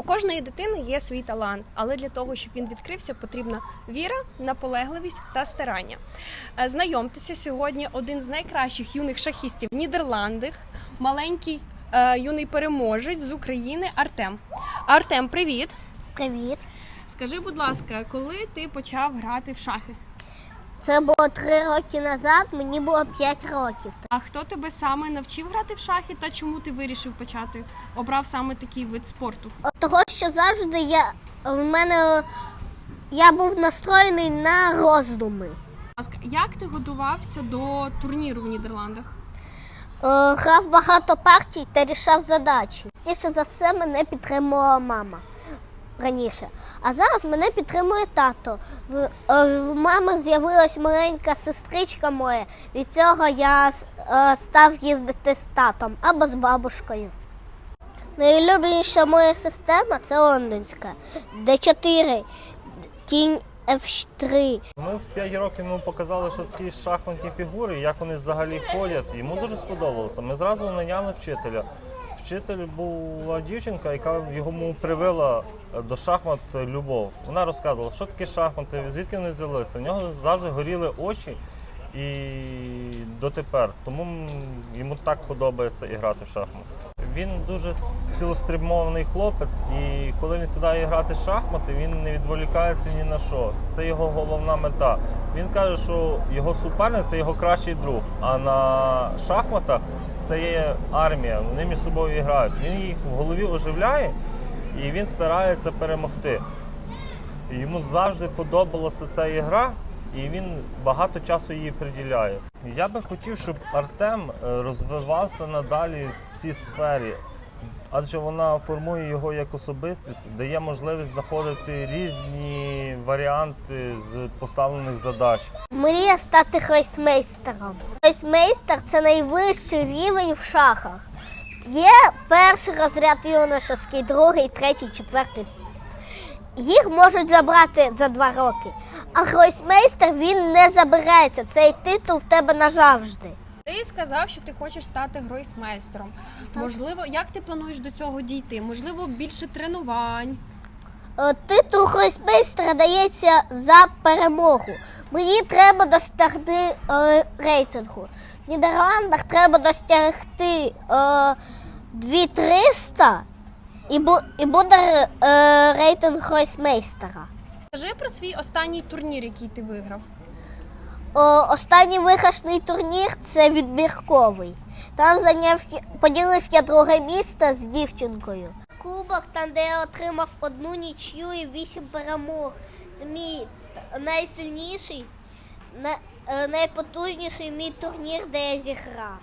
У кожної дитини є свій талант, але для того, щоб він відкрився, потрібна віра, наполегливість та старання. Е, Знайомтеся сьогодні один з найкращих юних шахістів в Нідерландах, маленький е, юний переможець з України Артем. Артем, привіт! Привіт. Скажи, будь ласка, коли ти почав грати в шахи? Це було три роки назад, мені було п'ять років. А хто тебе саме навчив грати в шахи та чому ти вирішив почати? Обрав саме такий вид спорту? От того, що завжди я в мене я був настроєний на роздуми. Як ти готувався до турніру в Нідерландах? Е, Грав багато партій та рішав задачі. Тіше за все мене підтримувала мама раніше. А зараз мене підтримує тато. В, е, в мами з'явилась маленька сестричка моя. Від цього я е, став їздити з татом або з бабушкою. Найулюбленіша моя система це лондонська. Д4, кінь F3. Ми в 5 років йому показали, що такі шахматні фігури, як вони взагалі ходять. Йому дуже сподобалося. Ми зразу наняли вчителя. Вчитель була дівчинка, яка йому привела до шахмат любов. Вона розказувала, що таке шахмати, звідки вони взялися. У нього завжди горіли очі і дотепер. Тому йому так подобається і грати в шахмати. Він дуже цілеспрямований хлопець, і коли він сідає грати в шахмати, він не відволікається ні на що. Це його головна мета. Він каже, що його суперник це його кращий друг. А на шахматах це є армія. Вони між собою грають. Він їх в голові оживляє і він старається перемогти. Йому завжди подобалася ця ігра, і він багато часу її приділяє. Я би хотів, щоб Артем е, розвивався надалі в цій сфері, адже вона формує його як особистість, дає можливість знаходити різні варіанти з поставлених задач. Мрія стати гройсмейстером. Гройсмейстер це найвищий рівень в шахах. Є перший розряд юношеський, другий, третій, четвертий. Їх можуть забрати за два роки. А гройсмейстер він не забирається. Цей титул в тебе назавжди. Ти сказав, що ти хочеш стати гройсмейстером. Можливо, як ти плануєш до цього дійти? Можливо, більше тренувань. Е, Титул гройсмейстера дається за перемогу. Мені треба досягти е, рейтингу. В Нідерландах треба досягти е, 2300 і, бу, і буде е, рейтинг гройсмейстера. Скажи про свій останній турнір, який ти виграв. О, останній виграшний турнір це відбірковий. Там зайняв поділив я друге місце з дівчинкою. Кубок, там, де я отримав одну нічю і вісім перемог. Це мій найсильніший, най- е, найпотужніший мій турнір, де я зіграв.